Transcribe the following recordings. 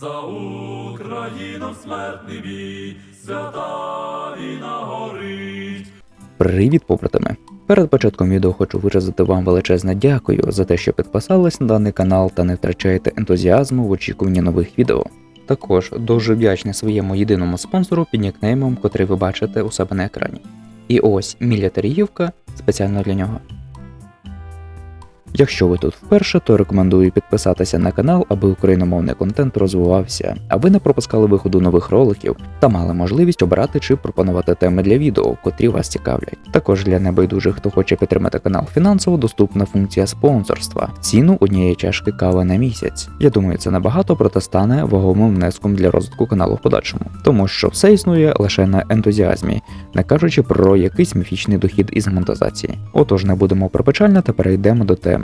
За Україну в смертний бій, свята війна горить. Привіт, побратими! Перед початком відео хочу виразити вам величезне дякую за те, що підписались на даний канал та не втрачаєте ентузіазму в очікуванні нових відео. Також дуже вдячний своєму єдиному спонсору під нікнеймом, котрий ви бачите у себе на екрані. І ось Міля Теріївка спеціально для нього. Якщо ви тут вперше, то рекомендую підписатися на канал, аби україномовний контент розвивався, а ви не пропускали виходу нових роликів та мали можливість обирати чи пропонувати теми для відео, котрі вас цікавлять. Також для небайдужих, хто хоче підтримати канал фінансово, доступна функція спонсорства, ціну однієї чашки кави на місяць. Я думаю, це небагато, проте стане вагомим внеском для розвитку каналу в подальшому, тому що все існує лише на ентузіазмі, не кажучи про якийсь міфічний дохід із монетизації. Отож, не будемо пропечально та перейдемо до теми.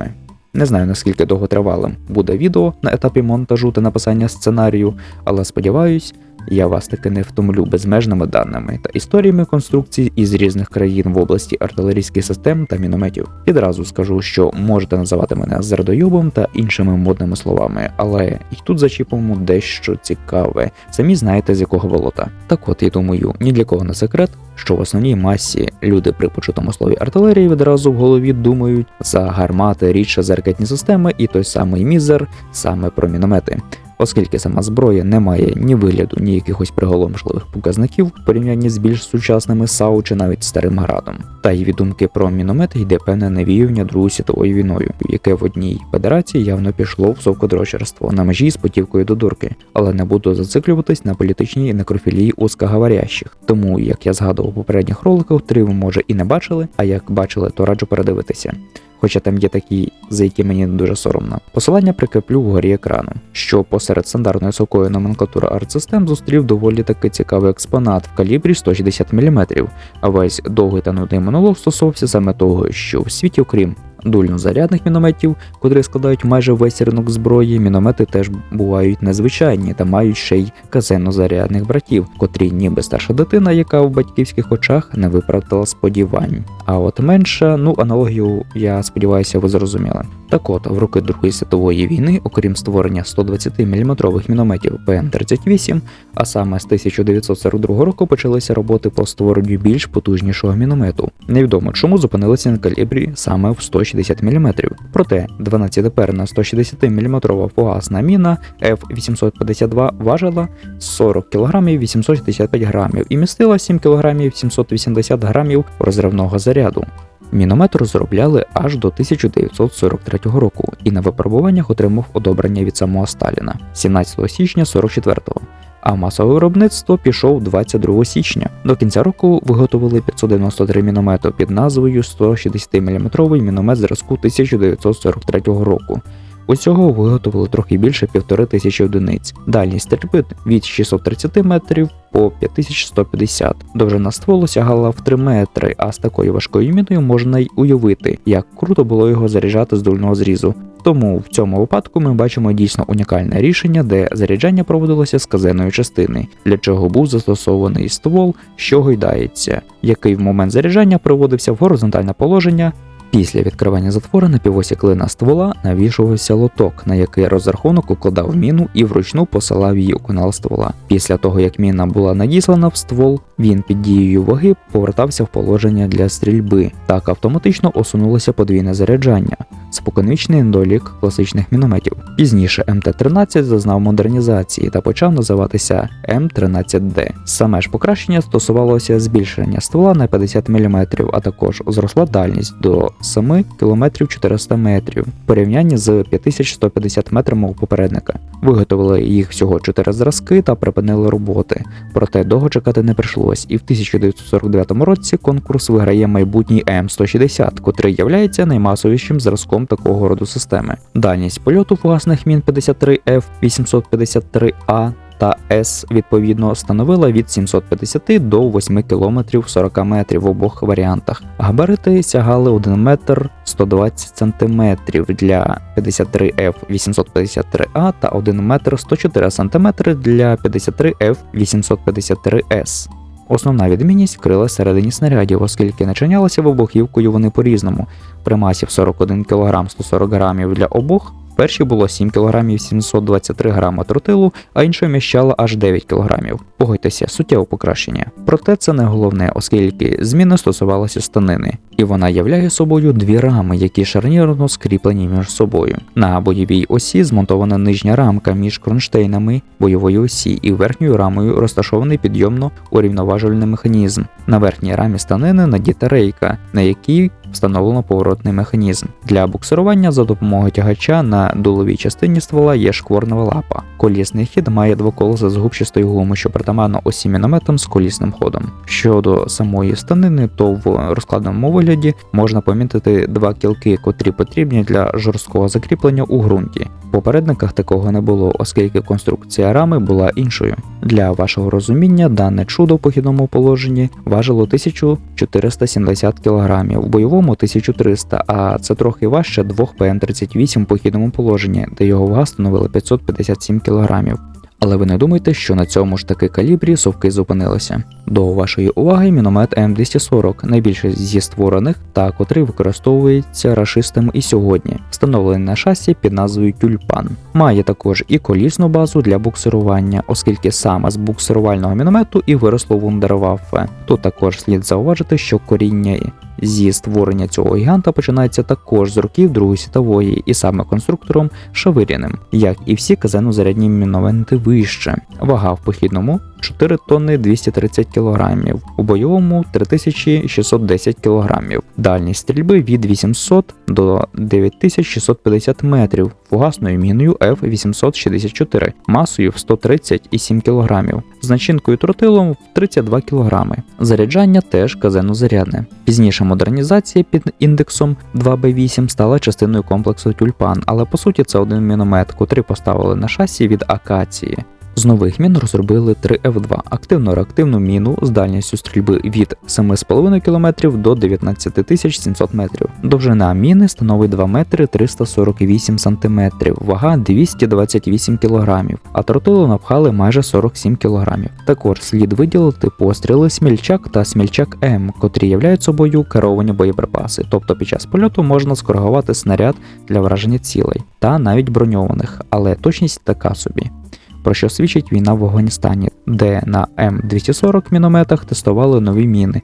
Не знаю наскільки довготривалим буде відео на етапі монтажу та написання сценарію, але сподіваюсь, я вас таки не втомлю безмежними даними та історіями конструкцій із різних країн в області артилерійських систем та мінометів. Відразу скажу, що можете називати мене зрадойобом та іншими модними словами, але і тут зачіпимо дещо цікаве. Самі знаєте з якого болота. Так от я думаю, ні для кого не секрет, що в основній масі люди при почутому слові артилерії відразу в голові думають за гармати, рідше за ракетні системи і той самий мізер саме про міномети. Оскільки сама зброя не має ні вигляду, ні якихось приголомшливих показників в порівнянні з більш сучасними САУ чи навіть старим градом. Та й від думки про міномети йде певне навіювання Другою світовою війною, яке в одній федерації явно пішло в совкодрочерство на межі з потівкою до дурки, але не буду зациклюватись на політичній некрофілії узкоговорящих. Тому, як я згадував у попередніх роликах, три ви може і не бачили, а як бачили, то раджу передивитися. Хоча там є такі, за які мені не дуже соромно. Посилання прикріплю вгорі екрану, що посеред стандартної сокої номенклатури артсистем зустрів доволі таки цікавий експонат в калібрі 160 мм, а весь довгий та нудний монолог стосувався саме того, що в світі, окрім дульнозарядних мінометів, котрі складають майже весь ринок зброї, міномети теж бувають незвичайні та мають ще й казенно-зарядних братів, котрі ніби старша дитина, яка в батьківських очах не виправдала сподівань. А от менша, ну аналогію, я сподіваюся, ви зрозуміли. Так от, в роки Другої світової війни, окрім створення 120 мм мінометів ПН-38, а саме з 1942 року почалися роботи по створенню більш потужнішого міномету. Невідомо чому зупинилися на калібрі саме в 160 мм. Проте 12-перна 160 мм фугасна міна F852 важила 40 кг 865 грамів і містила 7 кг 780 грамів розривного заряду. Міномет розробляли аж до 1943 року і на випробуваннях отримав одобрення від самого Сталіна 17 січня 44-го. А масове виробництво пішов 22 січня. До кінця року виготовили 593 міномети під назвою 160 мм міномет зразку 1943 року. Усього виготовили трохи більше півтори тисячі одиниць. Дальність стрільби від 630 метрів по 5150. Довжина стволу сягала в 3 метри, а з такою важкою міною можна й уявити, як круто було його заряджати з дульного зрізу. Тому в цьому випадку ми бачимо дійсно унікальне рішення, де заряджання проводилося з казенної частини, для чого був застосований ствол, що гойдається, який в момент заряджання приводився в горизонтальне положення. Після відкривання затвора на півосі клина ствола навішувався лоток, на який розрахунок укладав міну і вручну посилав її у канал ствола. Після того, як міна була надіслана в ствол, він під дією ваги повертався в положення для стрільби. Так автоматично усунулося подвійне заряджання, споконвічний недолік класичних мінометів. Пізніше МТ-13 зазнав модернізації та почав називатися М13Д. Саме ж покращення стосувалося збільшення ствола на 50 мм, а також зросла дальність до 7 км 400 метрів в порівнянні з 5150 метрами у попередника. Виготовили їх всього 4 зразки та припинили роботи. Проте довго чекати не прийшлось, і в 1949 році конкурс виграє майбутній М160, котрий являється наймасовішим зразком такого роду системи. Дальність польоту фугасних мін 53F 853A та С відповідно становила від 750 до 8 км 40 метрів в обох варіантах. Габарити сягали 1 метр 120 см для 53F 853A та 1 метр 104 см для 53F 853S. Основна відмінність крила всередині снарядів, оскільки начинялися вибухівкою вони по-різному. При масі в 41 кг 140 г для обох першій було 7 кг 723 грама тротилу, а інша вміщала аж 9 кг. Погодьтеся, суттєве покращення. Проте це не головне, оскільки зміни стосувалися станини, і вона являє собою дві рами, які шарнірно скріплені між собою. На бойовій осі змонтована нижня рамка між кронштейнами бойової осі і верхньою рамою розташований підйомно урівноважувальний механізм. На верхній рамі станини надіта рейка, на якій встановлено поворотний механізм. Для буксирування за допомогою тягача на дуловій частині ствола є шкворнева лапа. Колісний хід має двоколеса з губчастої гуми, що притаманно осі мінометам з колісним ходом. Щодо самої станини, то в розкладеному вигляді можна помітити два кілки, котрі потрібні для жорсткого закріплення у ґрунті. В попередниках такого не було, оскільки конструкція рами була іншою. Для вашого розуміння, дане чудо в похідному положенні важило 1470 кг, в бойовому 1300, а це трохи важче двох ПМ-38 в похідному положенні, де його вага становила 557 кг. Але ви не думайте, що на цьому ж таки калібрі совки зупинилися. До вашої уваги міномет М240, найбільший зі створених та котрий використовується рашистами і сьогодні, встановлений на шасі під назвою Тюльпан. Має також і колісну базу для буксирування, оскільки саме з буксирувального міномету і виросло вундерваффе. Тут також слід зауважити, що коріння зі створення цього гіганта починається також з років Другої світової, і саме конструктором Шавиріним, як і всі казенозарядні міномети вище. Вага в похідному 4 тонни 230 кг, у бойовому 3610 кг. Дальність стрільби від 800 до 9650 метрів, фугасною міною F864, масою в 130,7 кг, з начинкою тротилом в 32 кг. Заряджання теж казенозарядне. Пізніша модернізація під індексом 2B8 стала частиною комплексу тюльпан, але по суті це один міномет, котрий поставили на шасі від акації. З нових мін розробили 3 F2 активно-реактивну міну з дальністю стрільби від 7,5 км до 19 700 метрів. Довжина міни становить 2 метри 348 см, вага 228 кг, а тротилу напхали майже 47 кг. Також слід виділити постріли смільчак та смільчак М, котрі являють собою керовані боєприпаси, тобто під час польоту можна скоригувати снаряд для враження цілей та навіть броньованих, але точність така собі про що свідчить війна в Афганістані, де на М240 мінометах тестували нові міни.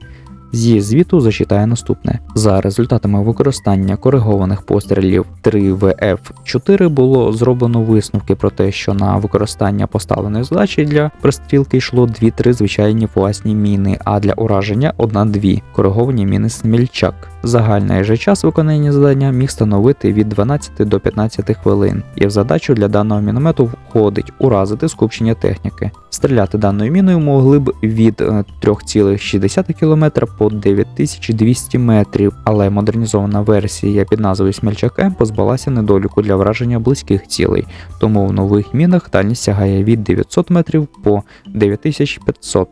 Зі звіту зачитає наступне: за результатами використання коригованих пострілів 3ВФ4 було зроблено висновки про те, що на використання поставленої задачі для пристрілки йшло 2-3 звичайні власні міни, а для ураження 1-2 кориговані міни смільчак. Загальний же час виконання завдання міг становити від 12 до 15 хвилин, і в задачу для даного міномету входить уразити скупчення техніки. Стріляти даною міною могли б від е, 3,6 км по 9200 метрів, але модернізована версія під назвою Смельчак М позбалася недоліку для враження близьких цілей, тому в нових мінах дальність сягає від 900 метрів по 9500.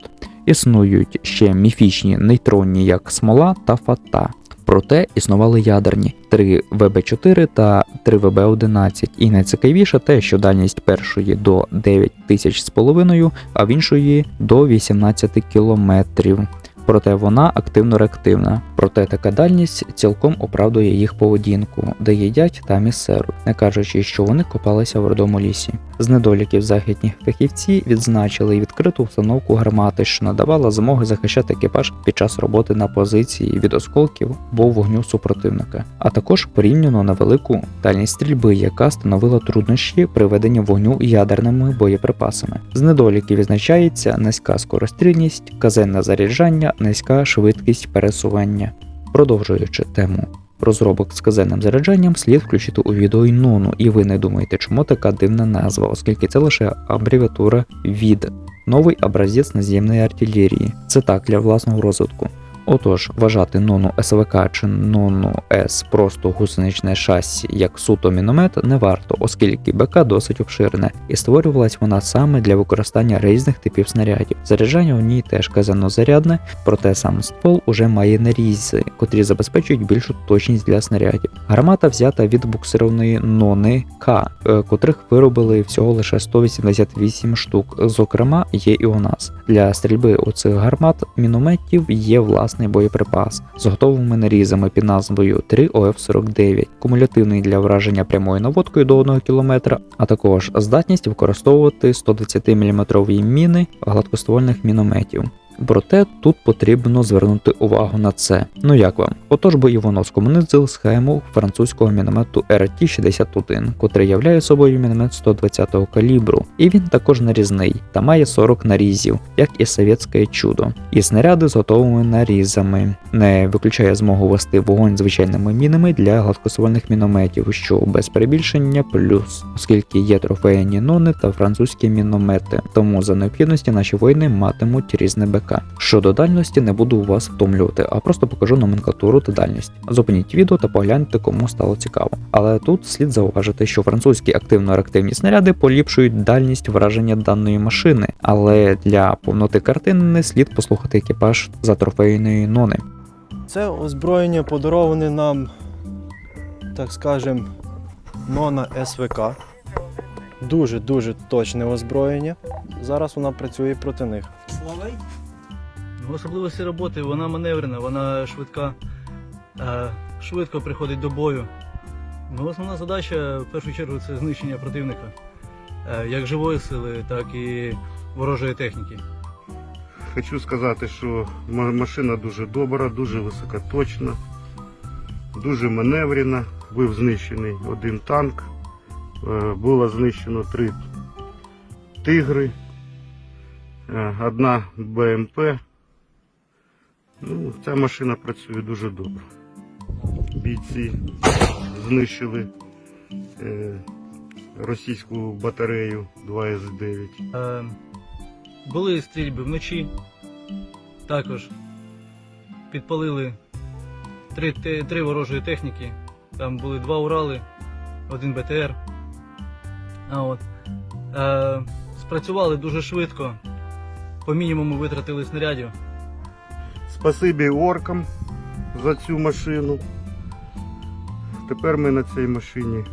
Існують ще міфічні нейтронні, як смола та фата. Проте існували ядерні 3 ВБ4 та 3 ВБ11. І найцікавіше те, що дальність першої до 9000 з половиною, а в іншої до 18 кілометрів. Проте вона активно-реактивна. Проте така дальність цілком оправдує їх поведінку, де їдять там і серу, не кажучи, що вони копалися в родому лісі. З недоліків західні фахівці відзначили відкриту установку гармати, що надавала змоги захищати екіпаж під час роботи на позиції від осколків або вогню супротивника, а також порівняно на велику дальність стрільби, яка становила труднощі при веденні вогню ядерними боєприпасами. З недоліків відзначається низька скорострільність, казенне заряджання, низька швидкість пересування. Продовжуючи тему розробок з казенним заряджанням, слід включити у відео й нону, і ви не думаєте, чому така дивна назва, оскільки це лише абревіатура від новий образець наземної артилерії. Це так для власного розвитку. Отож, вважати нону СВК чи нону С просто гусеничне шасі як суто міномет не варто, оскільки БК досить обширне, і створювалась вона саме для використання різних типів снарядів. Заряджання у ній теж казанозарядне, проте сам ствол уже має нарізи, котрі забезпечують більшу точність для снарядів. Гармата взята від буксированої нони К, е, котрих виробили всього лише 188 штук. Зокрема, є і у нас. Для стрільби у цих гармат мінометів є власне сучасний боєприпас з готовими нарізами під назвою 3ОФ49, кумулятивний для враження прямою наводкою до 1 км, а також здатність використовувати 120 мм міни гладкоствольних мінометів. Проте тут потрібно звернути увагу на це. Ну як вам? Отож воно скомунизив схему французького міномету RT-61, котрий являє собою міномет 120-го калібру, і він також нарізний та має 40 нарізів, як і совєтське чудо, і снаряди з готовими нарізами, не виключає змогу вести вогонь звичайними мінами для гладкоствольних мінометів, що без перебільшення плюс, оскільки є трофейні нони та французькі міномети, тому за необхідності наші воїни матимуть різне БК. Щодо дальності не буду вас втомлювати, а просто покажу номенклатуру та дальність. Зупиніть відео та погляньте, кому стало цікаво. Але тут слід зауважити, що французькі активно-реактивні снаряди поліпшують дальність враження даної машини, але для повноти картини не слід послухати екіпаж за трофейної нони. Це озброєння подароване нам, так скажем, Нона СВК. Дуже-дуже точне озброєння. Зараз вона працює проти них. Особливості роботи, вона маневрена, вона швидка, е, швидко приходить до бою. Ну, основна задача в першу чергу це знищення противника, е, як живої сили, так і ворожої техніки. Хочу сказати, що машина дуже добра, дуже високоточна, дуже маневрена. Був знищений один танк, е, було знищено три тигри, одна БМП. Ну, ця машина працює дуже добре. Бійці знищили е, російську батарею 2С9. Е, були стрільби вночі, також підпалили три, три ворожої техніки. Там були два Урали, один БТР. А от. Е, спрацювали дуже швидко, по мінімуму витратили снарядів. Спасибі оркам за цю машину. Тепер ми на цій машині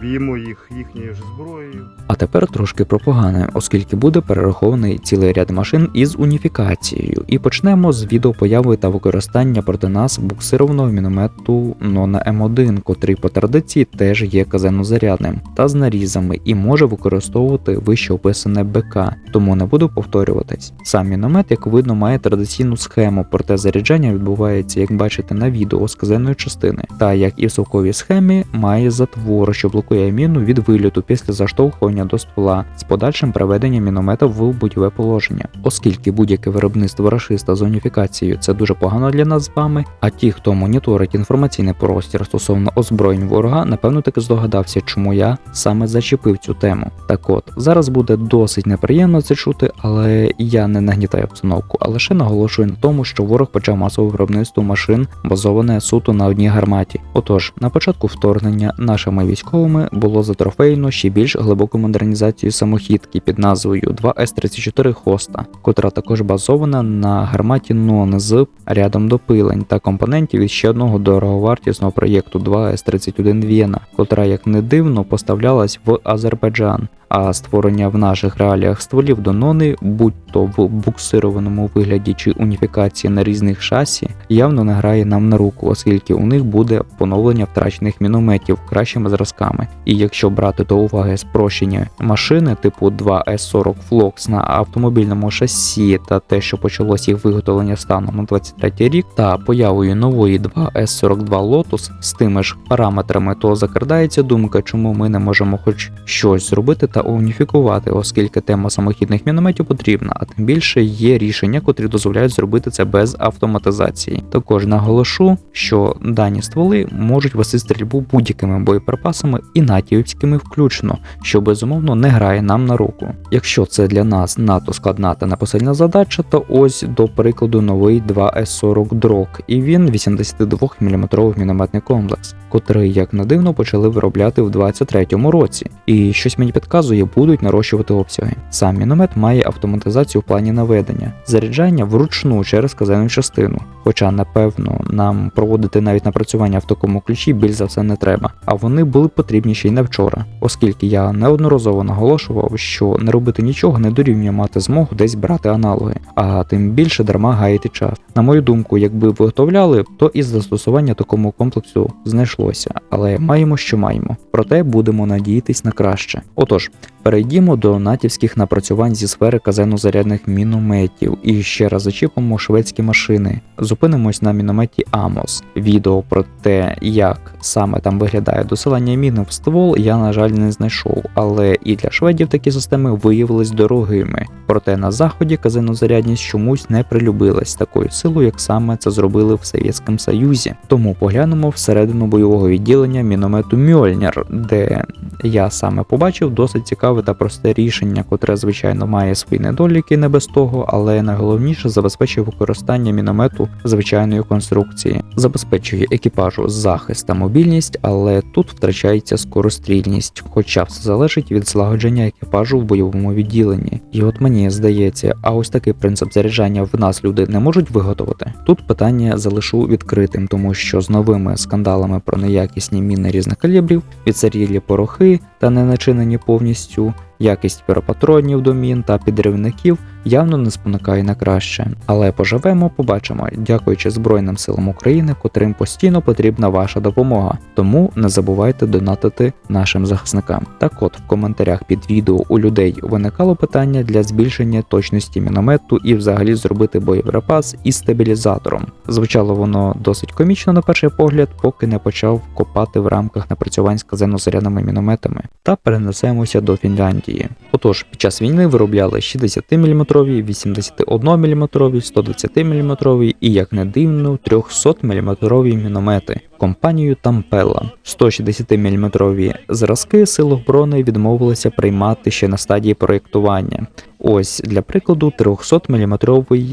б'ємо їх їхньою ж зброєю. А тепер трошки про погане, оскільки буде перерахований цілий ряд машин із уніфікацією. І почнемо з відеопояви та використання проти нас буксированого міномету Нона М1, котрий по традиції теж є казеннозарядним та з нарізами і може використовувати вище описане БК, тому не буду повторюватись. Сам міномет, як видно, має традиційну схему, проте заряджання відбувається, як бачите на відео з казенної частини, та як і в совковій схемі, має затвор, що блокує міну від виліту після заштовхування до ствола з подальшим приведенням міномета в бойове положення. Оскільки будь-яке виробництво рашиста з уніфікацією це дуже погано для нас з вами, а ті, хто моніторить інформаційний простір стосовно озброєнь ворога, напевно таки здогадався, чому я саме зачепив цю тему. Так от, зараз буде досить неприємно це чути, але я не нагнітаю обстановку, а лише наголошую на тому, що ворог почав масове виробництво машин, базоване суто на одній гарматі. Отож, на початку вторгнення нашими військовими було затрофейно ще більш глибоку модернізацію самохідки під назвою 2С34 Хоста, котра також базована на гарматі НОН з рядом допилень та компонентів із ще одного дороговартісного проєкту 2С31 Вєна, котра, як не дивно, поставлялась в Азербайджан. А створення в наших реаліях стволів до нони, будь то в буксированому вигляді чи уніфікації на різних шасі, явно не грає нам на руку, оскільки у них буде поновлення втрачених мінометів кращими зразками. І якщо брати до уваги спрощення машини типу 2S40 Flox на автомобільному шасі та те, що почалось їх виготовлення станом на 23 рік, та появою нової 2S42 Lotus з тими ж параметрами, то закрадається думка, чому ми не можемо хоч щось зробити та уніфікувати, оскільки тема самохідних мінометів потрібна, а тим більше є рішення, котрі дозволяють зробити це без автоматизації. Також наголошу, що дані стволи можуть вести стрільбу будь-якими боєприпасами і натівськими включно, що безумовно не грає нам на руку. Якщо це для нас надто складна та непосильна задача, то ось до прикладу новий 2С40 дрок, і він 82 мм мінометний комплекс, котрий, як не дивно, почали виробляти в 23-му році. І щось мені підказує, показує, будуть нарощувати обсяги. Сам міномет має автоматизацію в плані наведення, заряджання вручну через казенну частину. Хоча, напевно, нам проводити навіть напрацювання в такому ключі більш за все не треба, а вони були потрібні ще й не вчора, оскільки я неодноразово наголошував, що не робити нічого не дорівнює мати змогу десь брати аналоги, а тим більше дарма гаяти час. На мою думку, якби виготовляли, то і застосування такому комплексу знайшлося, але маємо, що маємо. Проте будемо надіятись на краще. Отож, перейдімо до натівських напрацювань зі сфери казенно-зарядних мінометів і ще раз зачіпимо шведські машини. Зупинимось на мінометі Амос. Відео про те, як саме там виглядає досилання міни в ствол, я на жаль не знайшов, але і для шведів такі системи виявились дорогими. Проте на заході казенозарядність чомусь не прилюбилась такою силою, як саме це зробили в Совєтському Союзі. Тому поглянемо всередину бойового відділення міномету Мьольнір, де я саме побачив досить цікаве та просте рішення, котре, звичайно, має свої недоліки не без того, але найголовніше забезпечує використання міномету звичайної конструкції, забезпечує екіпажу захист та мобільність, але тут втрачається скорострільність, хоча все залежить від злагодження екіпажу в бойовому відділенні. І от мені здається, а ось такий принцип заряджання в нас люди не можуть виготовити. Тут питання залишу відкритим, тому що з новими скандалами про неякісні міни різних калібрів, відсарілі порохи та не начинені повністю повністю Якість піропатронів до мін та підривників явно не спонукає на краще. Але поживемо, побачимо, дякуючи Збройним силам України, котрим постійно потрібна ваша допомога. Тому не забувайте донатити нашим захисникам. Так от в коментарях під відео у людей виникало питання для збільшення точності міномету і взагалі зробити боєприпас із стабілізатором. Звучало воно досить комічно на перший погляд, поки не почав копати в рамках напрацювань з казенозарядними мінометами. Та перенесемося до Фінляндії. Отож, під час війни виробляли 60 мм, 81 мм, 120 мм і, як не дивно, 300 мм міномети компанією Тампела. 160 мм зразки сил оборони відмовилися приймати ще на стадії проєктування. Ось для прикладу 300 мм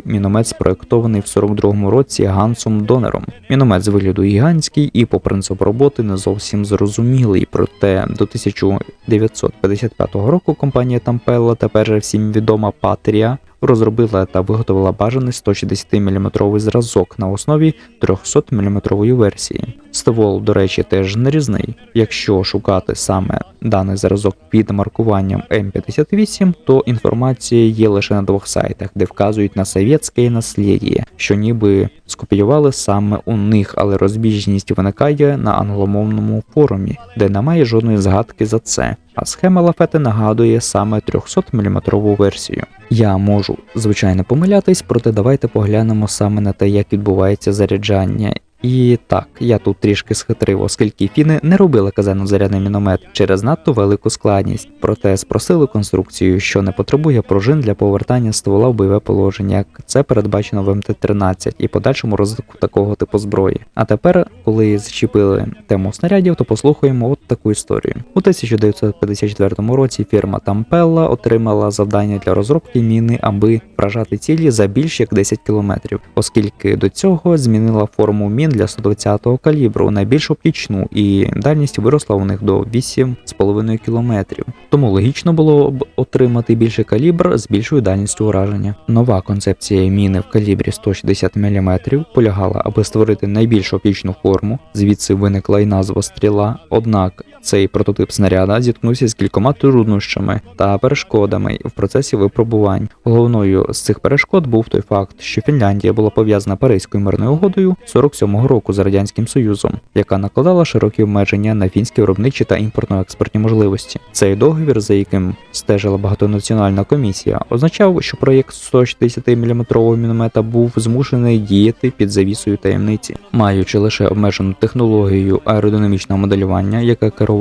міномет спроектований в 42-му році Гансом Донером. Міномет з вигляду гігантський і по принципу роботи не зовсім зрозумілий. Проте до 1955 року компанія Тампелла, тепер всім відома Патрія, розробила та виготовила бажаний 160 мм зразок на основі 300 мм версії. Ствол, до речі, теж нарізний. Якщо шукати саме даний зразок під маркуванням М58, то інформація є лише на двох сайтах, де вказують на совєтське наслідє, що ніби скопіювали саме у них, але розбіжність виникає на англомовному форумі, де немає жодної згадки за це. А схема лафети нагадує саме 300 мм версію. Я можу звичайно помилятись, проте давайте поглянемо саме на те, як відбувається заряджання. І так, я тут трішки схитрив, оскільки фіни не робили казенно-зарядний міномет через надто велику складність, проте спросили конструкцію, що не потребує пружин для повертання ствола в бойове положення, як це передбачено в МТ-13 і подальшому розвитку такого типу зброї. А тепер, коли зачепили тему снарядів, то послухаємо от таку історію. У 1954 році фірма Тампелла отримала завдання для розробки міни, аби вражати цілі за більш як 10 км, оскільки до цього змінила форму мін для 120-го калібру найбільш оптічну, і дальність виросла у них до 8,5 км. Тому логічно було б отримати більший калібр з більшою дальністю ураження. Нова концепція міни в калібрі 160 мм полягала, аби створити найбільш оптічну форму, звідси виникла й назва стріла. Однак цей прототип снаряда зіткнувся з кількома труднощами та перешкодами в процесі випробувань. Головною з цих перешкод був той факт, що Фінляндія була пов'язана Паризькою мирною угодою 47-го року з радянським союзом, яка накладала широкі обмеження на фінські виробничі та імпортно-експортні можливості. Цей договір, за яким стежила багатонаціональна комісія, означав, що проєкт 160 мм міномета був змушений діяти під завісою таємниці, маючи лише обмежену технологію аеродинамічного моделювання, яка керувала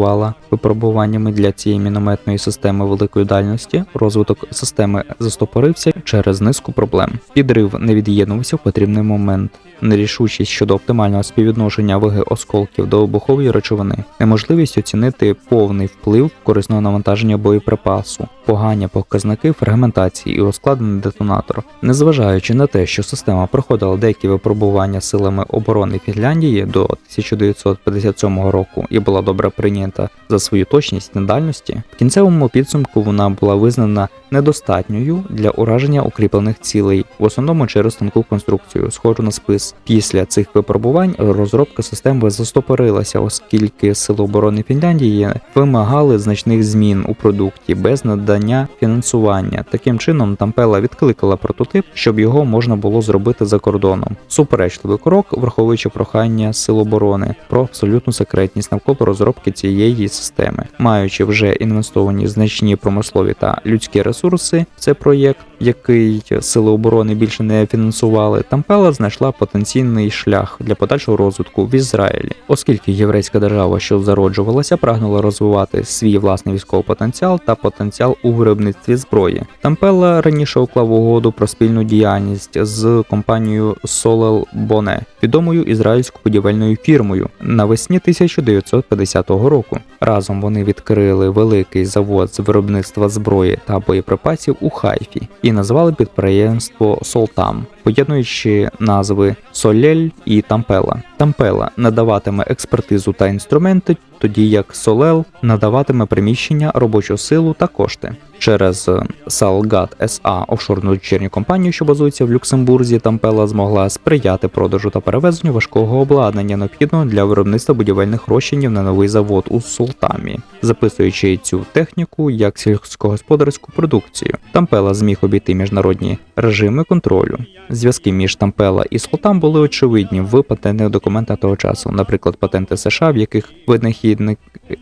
випробуваннями для цієї мінометної системи великої дальності. Розвиток системи застопорився через низку проблем. Підрив не від'єднувався в потрібний момент. Нерішучість щодо оптимального співвідношення ваги осколків до вибухової речовини, неможливість оцінити повний вплив корисного навантаження боєприпасу, погані показники фрагментації і ускладнений детонатор. Незважаючи на те, що система проходила деякі випробування силами оборони Фінляндії до 1957 року і була добре прийнята за свою точність і дальності, в кінцевому підсумку вона була визнана недостатньою для ураження укріплених цілей, в основному через тонку конструкцію, схожу на спис. Після цих випробувань розробка системи застопорилася, оскільки сили оборони Фінляндії вимагали значних змін у продукті без надання фінансування. Таким чином, Тампела відкликала прототип, щоб його можна було зробити за кордоном. Суперечливий крок, враховуючи прохання сил оборони про абсолютну секретність навколо розробки цієї системи, маючи вже інвестовані значні промислові та людські ресурси в цей проєкт, який сили оборони більше не фінансували, Тампела знайшла потенційний шлях для подальшого розвитку в Ізраїлі, оскільки єврейська держава, що зароджувалася, прагнула розвивати свій власний військовий потенціал та потенціал у виробництві зброї. Тампела раніше уклав угоду про спільну діяльність з компанією Solel Bone, відомою ізраїльською будівельною фірмою, навесні 1950 року. Разом вони відкрили великий завод з виробництва зброї та боєприпасів у Хайфі і назвали підприємство Солтам, поєднуючи назви Солель і Тампела. Тампела надаватиме експертизу та інструменти, тоді як Солел надаватиме приміщення, робочу силу та кошти. Через Салгат SA офшорну дочірню компанію, що базується в Люксембурзі, Тампела змогла сприяти продажу та перевезенню важкого обладнання, необхідного для виробництва будівельних розчинів на новий завод у Султамі, записуючи цю техніку як сільськогосподарську продукцію. Тампела зміг обійти міжнародні режими контролю. Зв'язки між Тампела і Султам були очевидні в патентних документах того часу, наприклад, патенти США, в яких винахідник е,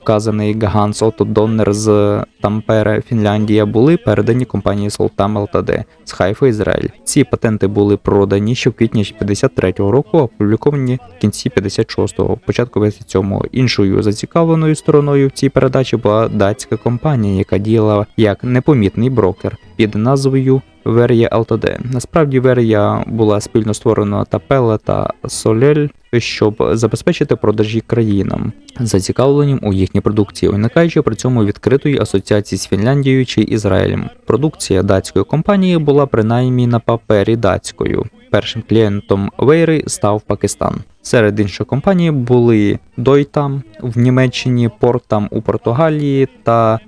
вказаний Ганс Отто Доннер з Тампере, Фінляндія, були передані компанії Солтам ЛТД з Хайфа, Ізраїль. Ці патенти були продані ще в квітні 53-го року, опубліковані в кінці 56-го, початку 57-го. Іншою зацікавленою стороною в цій передачі була датська компанія, яка діяла як непомітний брокер під назвою Верія ЛТД. Насправді Верія була спільно створена Тапела та Солель, щоб забезпечити продажі країнам, зацікавленим у їхній продукції, уникаючи при цьому відкритої асоціації з Фінляндією чи Ізраїлем. Продукція датської компанії була принаймні на папері датською. Першим клієнтом Вейри став Пакистан. Серед інших компаній були Дойтам в Німеччині, Портам у Португалії та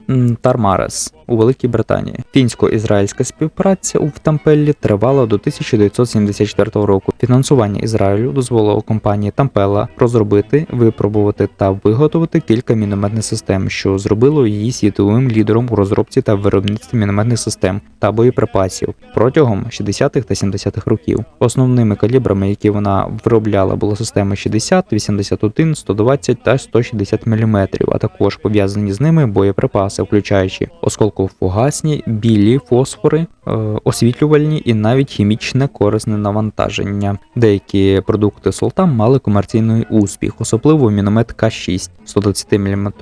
Тармарес у Великій Британії. Фінсько-ізраїльська співпраця у Тампеллі тривала до 1974 року. Фінансування Ізраїлю дозволило компанії Тампела розробити, випробувати та виготовити кілька мінометних систем, що зробило її світовим лідером у розробці та виробництві мінометних систем та боєприпасів протягом 60-х та 70-х років. Основними калібрами, які вона виробляла, були системи 60, 81, 120 та 160 мм, а також пов'язані з ними боєприпаси, включаючи осколково-фугасні, білі фосфори, е, освітлювальні і навіть хімічне корисне навантаження. Деякі продукти Солтам мали комерційний успіх, особливо міномет К6 120 мм,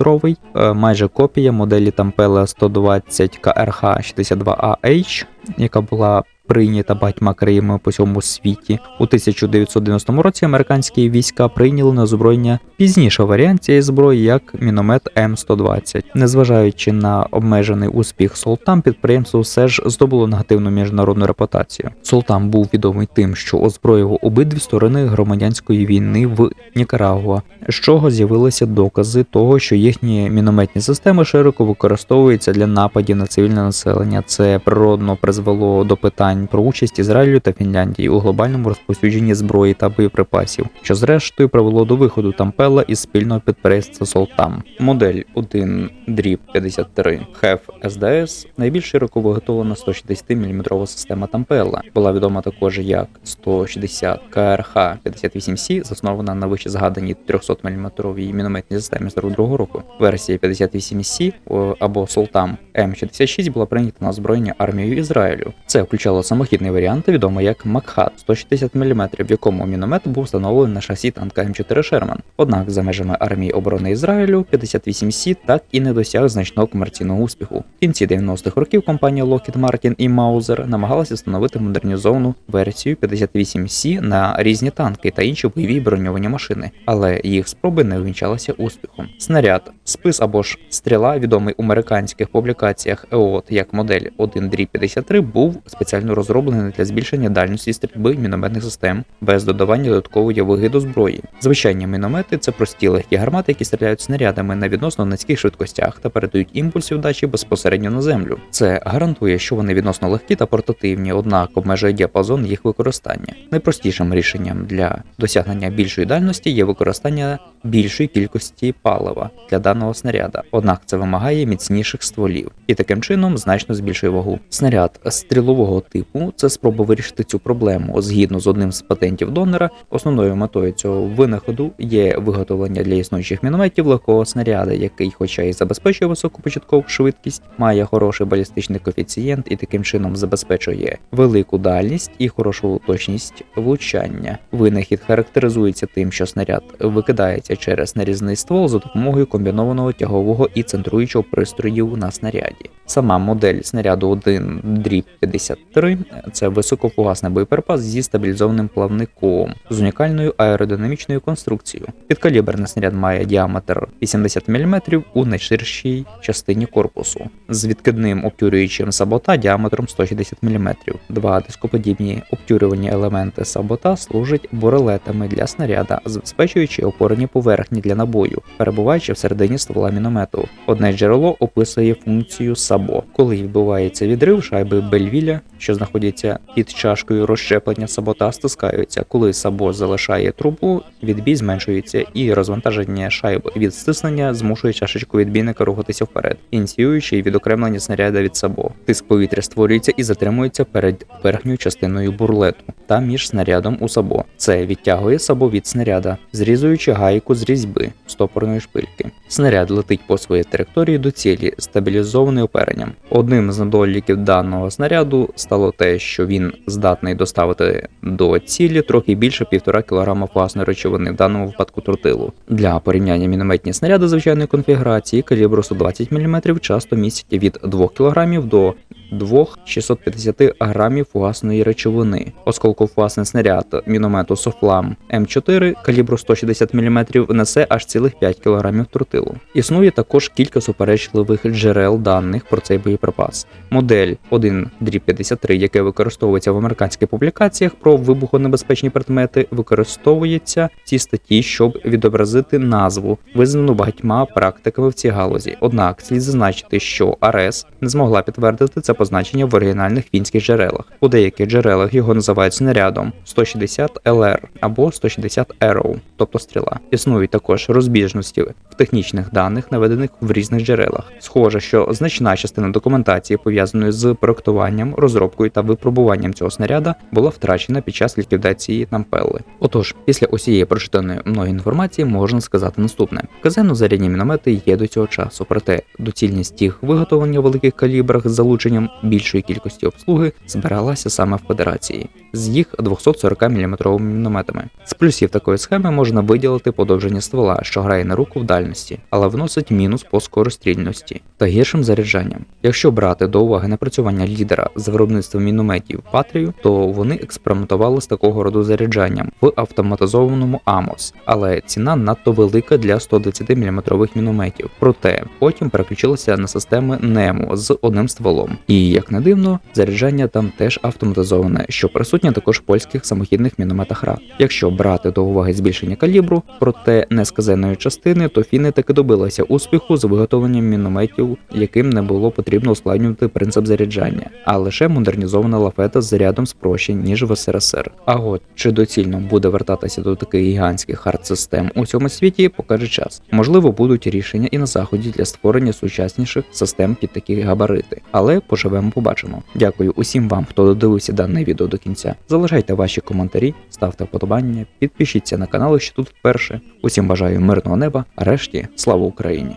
майже копія моделі Тампела 120 КРХ 62AH, яка була прийнята багатьма країнами по всьому світі. У 1990 році американські війська прийняли на озброєння пізніше варіант цієї зброї як міномет М120. Незважаючи на обмежений успіх Солтам, підприємство все ж здобуло негативну міжнародну репутацію. Солтам був відомий тим, що озброїв обидві сторони громадянської війни в Нікарагуа, з чого з'явилися докази того, що їхні мінометні системи широко використовуються для нападів на цивільне населення. Це природно призвело до питань про участь Ізраїлю та Фінляндії у глобальному розповсюдженні зброї та боєприпасів, що зрештою привело до виходу Тампела із спільного підприємства Солтам. Модель 1 дріб 53 HEF SDS найбільш широко виготовлена 160 мм система Тампела. Була відома також як 160 КРХ 58C, заснована на вище згаданій 300 мм мінометній системі 42 року. Версія 58C або Солтам М66 була прийнята на озброєння армією Ізраїлю. Це включало самохідний варіант, відомий як Макхат 160 мм, в якому міномет був встановлений на шасі танка М4 Шерман. Однак за межами армії оборони Ізраїлю 58 Сі так і не досяг значного комерційного успіху. В кінці 90-х років компанія Lockheed Martin і Mauser намагалися встановити модернізовану версію 58 Сі на різні танки та інші бойові броньовані машини, але їх спроби не увінчалися успіхом. Снаряд, спис або ж стріла, відомий у американських публікаціях EOT як модель 1 53 був спеціально розроблений для збільшення дальності стрільби мінометних систем без додавання додаткової ваги до зброї. Звичайні міномети це прості легкі гармати, які стріляють снарядами на відносно низьких швидкостях та передають імпульси вдачі безпосередньо на землю. Це гарантує, що вони відносно легкі та портативні, однак обмежує діапазон їх використання. Найпростішим рішенням для досягнення більшої дальності є використання більшої кількості палива для даного снаряда. Однак це вимагає міцніших стволів і таким чином значно збільшує вагу. Снаряд стрілового типу це спроба вирішити цю проблему. Згідно з одним з патентів донора, основною метою цього винаходу є виготовлення для існуючих мінометів легкого снаряда, який, хоча і забезпечує високу початкову швидкість, має хороший балістичний коефіцієнт і таким чином забезпечує велику дальність і хорошу точність влучання. Винахід характеризується тим, що снаряд викидається через нарізний ствол за допомогою комбінованого тягового і центруючого пристроїв на снаряді. Сама модель снаряду 1 дріб 53 це високофугасний боєприпас зі стабілізованим плавником з унікальною аеродинамічною конструкцією. Підкаліберний снаряд має діаметр 80 мм у найширшій частині корпусу з відкидним обтюрюючим сабота діаметром 160 мм. Два дископодібні обтюрювальні елементи сабота служать борелетами для снаряда, забезпечуючи опорні поверхні для набою, перебуваючи всередині ствола міномету. Одне джерело описує функцію сабо, коли відбувається відрив шайби Бельвіля, що знаходяться під чашкою розщеплення сабота, стискаються. Коли сабо залишає трубу, відбій зменшується, і розвантаження шайб від стиснення змушує чашечку відбійника рухатися вперед, ініціюючи відокремлення снаряда від сабо. Тиск повітря створюється і затримується перед верхньою частиною бурлету та між снарядом у сабо. Це відтягує сабо від снаряда, зрізуючи гайку з різьби стопорної шпильки. Снаряд летить по своїй траєкторії до цілі, стабілізований оперенням. Одним з недоліків даного снаряду стало те, що він здатний доставити до цілі трохи більше 1,5 кг власної речовини, в даному випадку тротилу. Для порівняння мінометні снаряди звичайної конфігурації калібру 120 мм часто містять від 2 кг до 2-650 грамів фугасної речовини. Осколкофугасний снаряд міномету Софлам М4 калібру 160 мм несе аж цілих 5 кг тротилу. Існує також кілька суперечливих джерел даних про цей боєприпас. Модель 1 53 яке використовується в американських публікаціях про вибухонебезпечні предмети, використовується в цій статті, щоб відобразити назву, визнану багатьма практиками в цій галузі. Однак слід зазначити, що АРЕС не змогла підтвердити це позначення в оригінальних фінських джерелах. У деяких джерелах його називають снарядом 160 LR або 160 Arrow, тобто стріла. Існують також розбіжності в технічних даних, наведених в різних джерелах. Схоже, що значна частина документації, пов'язаної з проектуванням, розробкою та випробуванням цього снаряда, була втрачена під час ліквідації Нампелли. Отож, після усієї прочитаної мною інформації можна сказати наступне: казенно-зарядні міномети є до цього часу, проте доцільність їх виготовлення в великих калібрах з залученням більшої кількості обслуги збиралася саме в Федерації з їх 240 мм мінометами. З плюсів такої схеми можна виділити подовження ствола, що грає на руку в дальності, але вносить мінус по скорострільності та гіршим заряджанням. Якщо брати до уваги напрацювання лідера з виробництва мінометів Патрію, то вони експериментували з такого роду заряджанням в автоматизованому АМОС, але ціна надто велика для 120 мм мінометів. Проте потім переключилися на системи NEMO з одним стволом. І як не дивно, заряджання там теж автоматизоване, що присутнє також в польських самохідних мінометах РА. Якщо брати до уваги збільшення калібру, проте не сказаної частини, то фіни таки добилися успіху з виготовленням мінометів, яким не було потрібно ускладнювати принцип заряджання, а лише модернізована лафета з зарядом спрощень, ніж в СРСР. А от чи доцільно буде вертатися до таких гігантських хард-систем у цьому світі, покаже час. Можливо, будуть рішення і на заході для створення сучасніших систем під такі габарити, але поживемо, побачимо. Дякую усім вам, хто додивився дане відео до кінця. Залишайте ваші коментарі, ставте вподобання, підпишіться на канал, що тут вперше. Усім бажаю мирного неба, а решті слава Україні!